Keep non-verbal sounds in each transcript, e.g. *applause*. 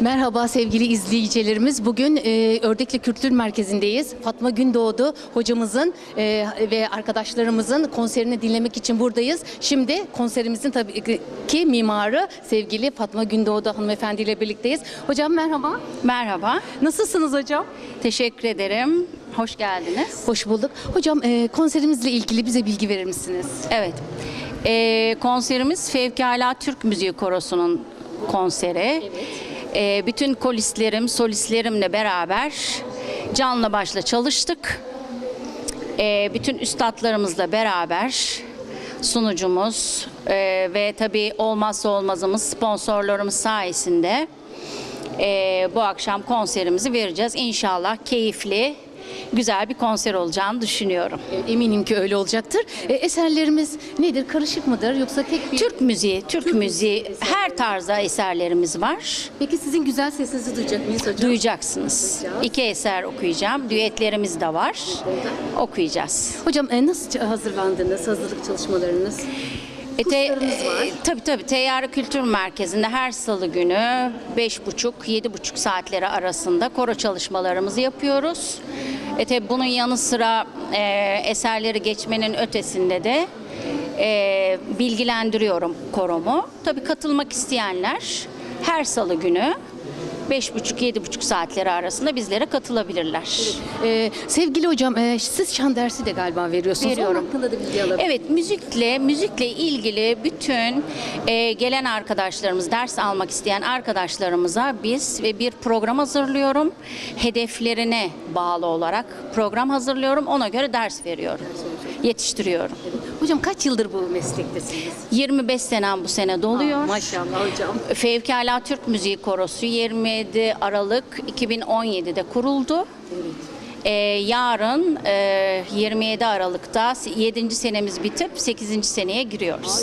Merhaba sevgili izleyicilerimiz. Bugün e, Ördekli Kültür Merkezi'ndeyiz. Fatma Gündoğdu hocamızın e, ve arkadaşlarımızın konserini dinlemek için buradayız. Şimdi konserimizin tabii ki mimarı sevgili Fatma Gündoğdu hanımefendi ile birlikteyiz. Hocam merhaba. Merhaba, Nasılsınız hocam? teşekkür ederim. Hoş geldiniz. Hoş bulduk. Hocam e, konserimizle ilgili bize bilgi verir misiniz? Evet, ee, konserimiz Fevkala Türk Müziği Korosu'nun konseri. Ee, bütün kolistlerim, solistlerimle beraber canla başla çalıştık. Ee, bütün üstadlarımızla beraber sunucumuz ee, ve tabii olmazsa olmazımız sponsorlarımız sayesinde ee, bu akşam konserimizi vereceğiz. İnşallah keyifli, güzel bir konser olacağını düşünüyorum. E, Eminim ki öyle olacaktır. E, eserlerimiz nedir? Karışık mıdır yoksa tek bir... Türk müziği, Türk, müziği her tarzda eserlerimiz var. Peki sizin güzel sesinizi duyacak mıyız hocam? Duyacaksınız. İki eser okuyacağım. Düetlerimiz de var. Okuyacağız. Hocam e, nasıl hazırlandınız? Hazırlık çalışmalarınız? E, te- e, tabii tabii. Teyyarı Kültür Merkezi'nde her salı günü 5,5-7,5 saatleri arasında koro çalışmalarımızı yapıyoruz. E tabii bunun yanı sıra e, eserleri geçmenin ötesinde de e, bilgilendiriyorum koromu. Tabii katılmak isteyenler her salı günü 5,5-7,5 saatleri arasında bizlere katılabilirler. E, sevgili hocam e, siz şan dersi de galiba veriyorsunuz. Veriyorum. Onun hakkında da bilgi alabilir Evet müzikle müzikle ilgili bütün e, gelen arkadaşlarımız ders almak isteyen arkadaşlarımıza biz ve bir program hazırlıyorum. Hedeflerine bağlı olarak program hazırlıyorum. Ona göre ders veriyorum. Yetiştiriyorum. Hocam kaç yıldır bu meslektesiniz? 25 senem bu sene doluyor. Maşallah hocam. Fevkala Türk Müziği Korosu 27 Aralık 2017'de kuruldu. Ee, yarın e, 27 Aralık'ta 7. senemiz bitip 8. seneye giriyoruz.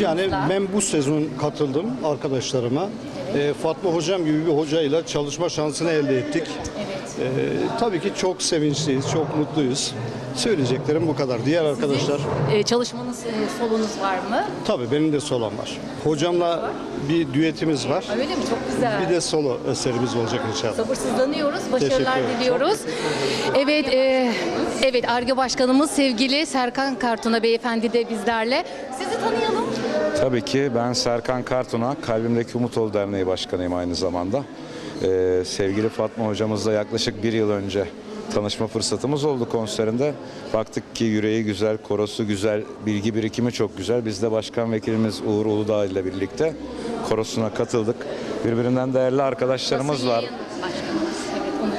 Yani ben bu sezon katıldım arkadaşlarıma. Ee, Fatma hocam gibi bir hocayla çalışma şansını elde ettik. Ee, tabii ki çok sevinçliyiz, çok mutluyuz. Söyleyeceklerim bu kadar. Diğer arkadaşlar, E, çalışmanız, e, solunuz var mı? tabii benim de solam var. Hocamla bir düetimiz var. Öyle mi? Çok güzel. Bir de solo eserimiz olacak inşallah. Sabırsızlanıyoruz. Teşekkür Başarılar ederim. diliyoruz. Evet, e, evet Arge Başkanımız sevgili Serkan Kartuna Beyefendi de bizlerle. Sizi tanıyalım. Tabii ki ben Serkan Kartuna, Kalbimdeki Umut Ol Derneği Başkanıyım aynı zamanda. Ee, sevgili Fatma hocamızla yaklaşık bir yıl önce tanışma fırsatımız oldu konserinde. Baktık ki yüreği güzel, korosu güzel, bilgi birikimi çok güzel. Biz de başkan vekilimiz Uğur Uludağ ile birlikte korosuna katıldık. Birbirinden değerli arkadaşlarımız var.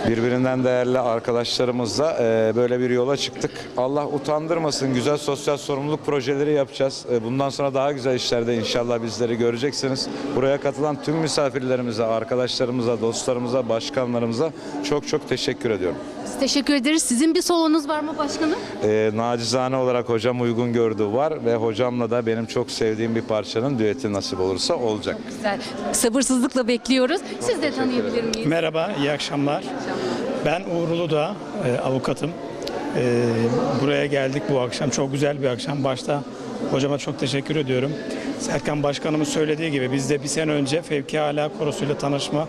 Birbirinden değerli arkadaşlarımızla e, böyle bir yola çıktık. Allah utandırmasın. Güzel sosyal sorumluluk projeleri yapacağız. E, bundan sonra daha güzel işlerde inşallah bizleri göreceksiniz. Buraya katılan tüm misafirlerimize, arkadaşlarımıza, dostlarımıza, başkanlarımıza çok çok teşekkür ediyorum. Biz teşekkür ederiz. Sizin bir solonuz var mı başkanım? E, nacizane olarak hocam uygun gördüğü var ve hocamla da benim çok sevdiğim bir parçanın düeti nasip olursa olacak. Güzel. Sabırsızlıkla bekliyoruz. Siz de tanıyabilir miyiz? Merhaba, iyi akşamlar. Ben Uğur Uludağ, e, avukatım. E, buraya geldik bu akşam. Çok güzel bir akşam. Başta hocama çok teşekkür ediyorum. Serkan Başkanımız söylediği gibi biz de bir sene önce Fevki Ala Korosu'yla tanışma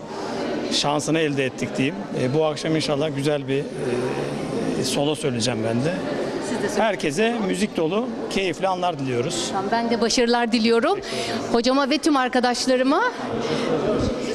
şansını elde ettik diyeyim. E, bu akşam inşallah güzel bir e, solo söyleyeceğim ben de. Herkese müzik dolu, keyifli anlar diliyoruz. Ben de başarılar diliyorum. Hocama ve tüm arkadaşlarıma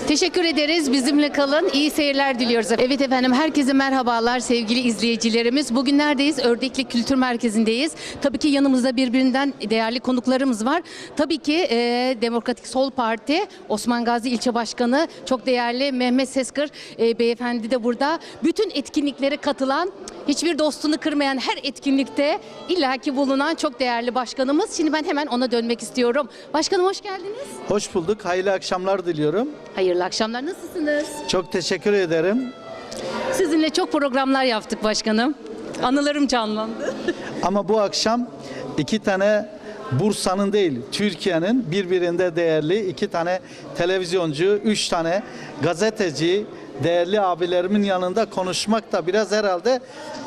teşekkür ederiz. Bizimle kalın. İyi seyirler diliyoruz. Evet efendim herkese merhabalar sevgili izleyicilerimiz. Bugün neredeyiz? Ördekli Kültür Merkezi'ndeyiz. Tabii ki yanımızda birbirinden değerli konuklarımız var. Tabii ki e, Demokratik Sol Parti Osman Gazi İlçe Başkanı çok değerli Mehmet Seskır e, beyefendi de burada. Bütün etkinliklere katılan hiçbir dostunu kırmayan her etkinlikte illaki bulunan çok değerli başkanımız. Şimdi ben hemen ona dönmek istiyorum. Başkanım hoş geldiniz. Hoş bulduk. Hayırlı akşamlar diliyorum. Hayırlı akşamlar. Nasılsınız? Çok teşekkür ederim. Sizinle çok programlar yaptık başkanım. Anılarım canlandı. *laughs* Ama bu akşam iki tane Bursa'nın değil, Türkiye'nin birbirinde değerli iki tane televizyoncu, üç tane gazeteci, değerli abilerimin yanında konuşmak da biraz herhalde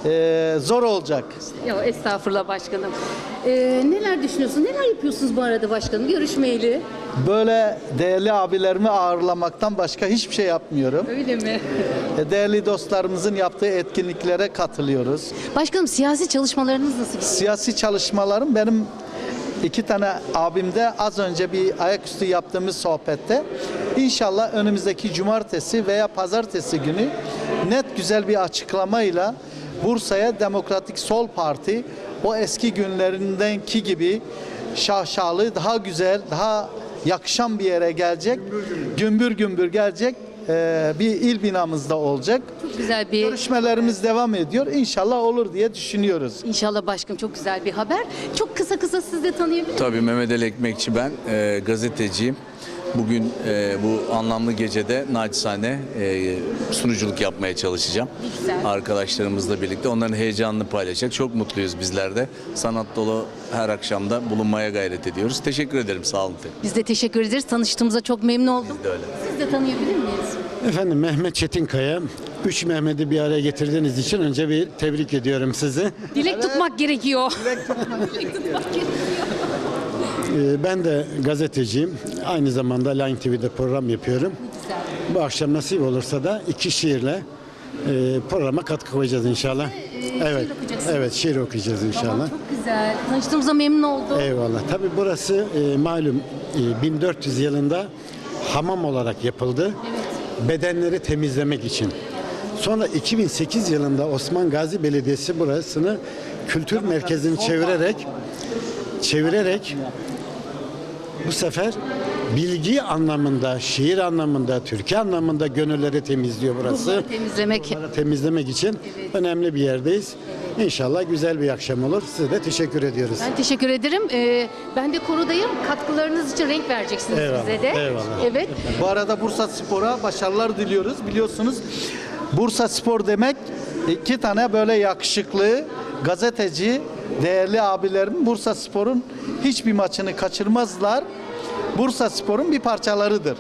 e, zor olacak. Ya estağfurullah başkanım. Ee, neler düşünüyorsun? Neler yapıyorsunuz bu arada başkanım? Görüşmeyeli. Böyle değerli abilerimi ağırlamaktan başka hiçbir şey yapmıyorum. Öyle mi? *laughs* E, Değerli dostlarımızın yaptığı etkinliklere katılıyoruz. Başkanım siyasi çalışmalarınız nasıl gidiyor? Siyasi çalışmalarım benim iki tane abimde az önce bir ayaküstü yaptığımız sohbette inşallah önümüzdeki cumartesi veya pazartesi günü net güzel bir açıklamayla Bursa'ya Demokratik Sol Parti o eski günlerindeki gibi şaşalı, daha güzel, daha yakışan bir yere gelecek. Gümbür gümbür gelecek. E, bir il binamızda olacak. Çok güzel bir Görüşmelerimiz devam ediyor. İnşallah olur diye düşünüyoruz. İnşallah başkanım çok güzel bir haber. Çok kısa kısa siz de tanıyabilir misiniz? Tabii Mehmet Ali Ekmekçi ben, e, gazeteciyim. Bugün e, bu anlamlı gecede naçizane e, sunuculuk yapmaya çalışacağım. Güzel. Arkadaşlarımızla birlikte onların heyecanını paylaşacak. Çok mutluyuz bizler de. Sanat dolu her akşamda bulunmaya gayret ediyoruz. Teşekkür ederim, sağ olun. Biz de teşekkür ederiz. Tanıştığımıza çok memnun oldum. Biz de öyle. Siz de tanıyabilir miyiz? Efendim Mehmet Çetinkaya, üç Mehmet'i bir araya getirdiğiniz için önce bir tebrik ediyorum sizi. Dilek tutmak gerekiyor. Dilek tutmak gerekiyor. Ee, Ben de gazeteciyim. Aynı zamanda Line TV'de program yapıyorum. Bu akşam nasip olursa da iki şiirle e, programa katkı koyacağız inşallah. Evet, okuyacaksınız. evet şiir okuyacağız inşallah. Çok güzel. Tanıştığımıza memnun oldum. Eyvallah. Tabii burası e, malum e, 1400 yılında hamam olarak yapıldı. Bedenleri temizlemek için. Sonra 2008 yılında Osman Gazi Belediyesi burasını kültür merkezini çevirerek çevirerek bu sefer bilgi anlamında, şiir anlamında, türkü anlamında gönülleri temizliyor burası. Ruhları temizlemek. Ruhları temizlemek için önemli bir yerdeyiz. İnşallah güzel bir akşam olur. Size de teşekkür ediyoruz. Ben teşekkür ederim. Ee, ben de korudayım. Katkılarınız için renk vereceksiniz Eyvallah, bize de. eyvallah. Evet. Bu arada Bursa Spor'a başarılar diliyoruz. Biliyorsunuz Bursa Spor demek iki tane böyle yakışıklı gazeteci, değerli abilerim Bursa Spor'un hiçbir maçını kaçırmazlar. Bursa Spor'un bir parçalarıdır.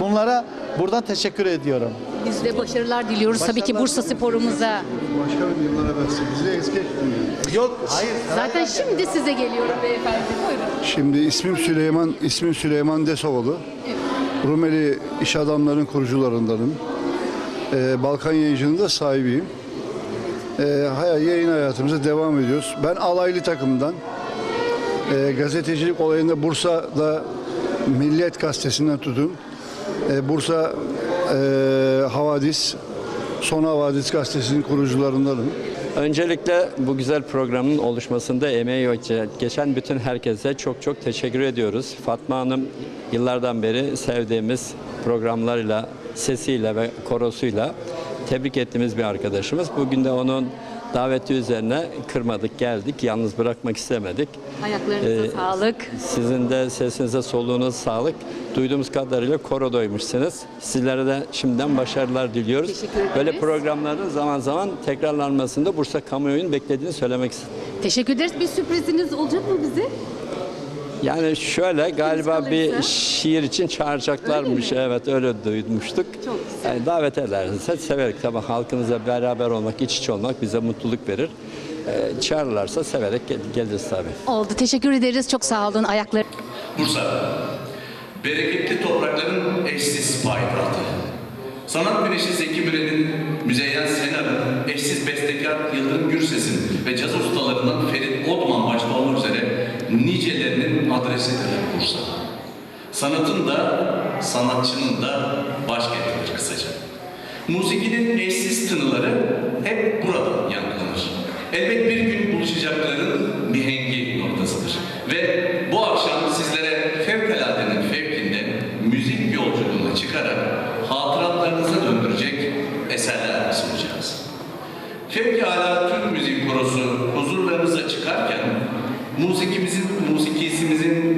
Bunlara buradan teşekkür ediyorum. Biz de başarılar diliyoruz tabii ki Bursa sporumuza. Başkanım yıllar evvelsi bizi es geçmiyor. Yok, hayır. Zaten şimdi size geliyorum beyefendi. Buyurun. Şimdi ismim Süleyman, ismim Süleyman Desoğlu. Rumeli iş adamların kurucularındanım. Ee, Balkan yayıncının da sahibiyim. Ee, hay- yayın hayatımıza devam ediyoruz. Ben alaylı takımdan. Ee, gazetecilik olayında Bursa'da Milliyet Gazetesi'nden tutun. Ee, Bursa e, Havadis, Son Havadis Gazetesi'nin kurucularındanım. Öncelikle bu güzel programın oluşmasında emeği geçen bütün herkese çok çok teşekkür ediyoruz. Fatma Hanım yıllardan beri sevdiğimiz programlarıyla, sesiyle ve korosuyla tebrik ettiğimiz bir arkadaşımız. Bugün de onun daveti üzerine kırmadık, geldik. Yalnız bırakmak istemedik. Ayaklarınıza Ee, sağlık. Sizin de sesinize soluğunuz sağlık. Duyduğumuz kadarıyla korodoymuşsunuz. Sizlere de şimdiden başarılar diliyoruz. Teşekkür ederiz. Böyle programların zaman zaman tekrarlanmasında Bursa kamuoyunun beklediğini söylemek istedim. Teşekkür ederiz. Bir sürpriziniz olacak mı bize? Yani şöyle galiba bir şiir için çağıracaklarmış. Öyle evet öyle duymuştuk. Çok güzel. Yani davet ederlerse severek tabii halkımızla beraber olmak, iç içe olmak bize mutluluk verir. Ee, çağırırlarsa severek gel- geliriz tabii. Oldu. Teşekkür ederiz. Çok sağ olun. Ayakları. Bursa, bereketli toprakların eşsiz payitahtı. Sanat güneşi Zeki Müren'in, Müzeyyen Senar'ın, eşsiz bestekar Yıldırım Gürses'in ve caz ustalarından Ferit Odman başta olmak üzere nicelerinin adresidir Bursa. Sanatın da, sanatçının da başkentidir kısaca. Musikinin eşsiz tınıları hep buradan yankılanır. Elbet bir gün buluşacakların mihengi noktasıdır. Ve bu akşam sizlere fevkaladenin fevkinde müzik yolculuğuna çıkarak hatıratlarınıza döndürecek eserler sunacağız. Fevkalade Türk Müzik Korosu musikimizin, musikisimizin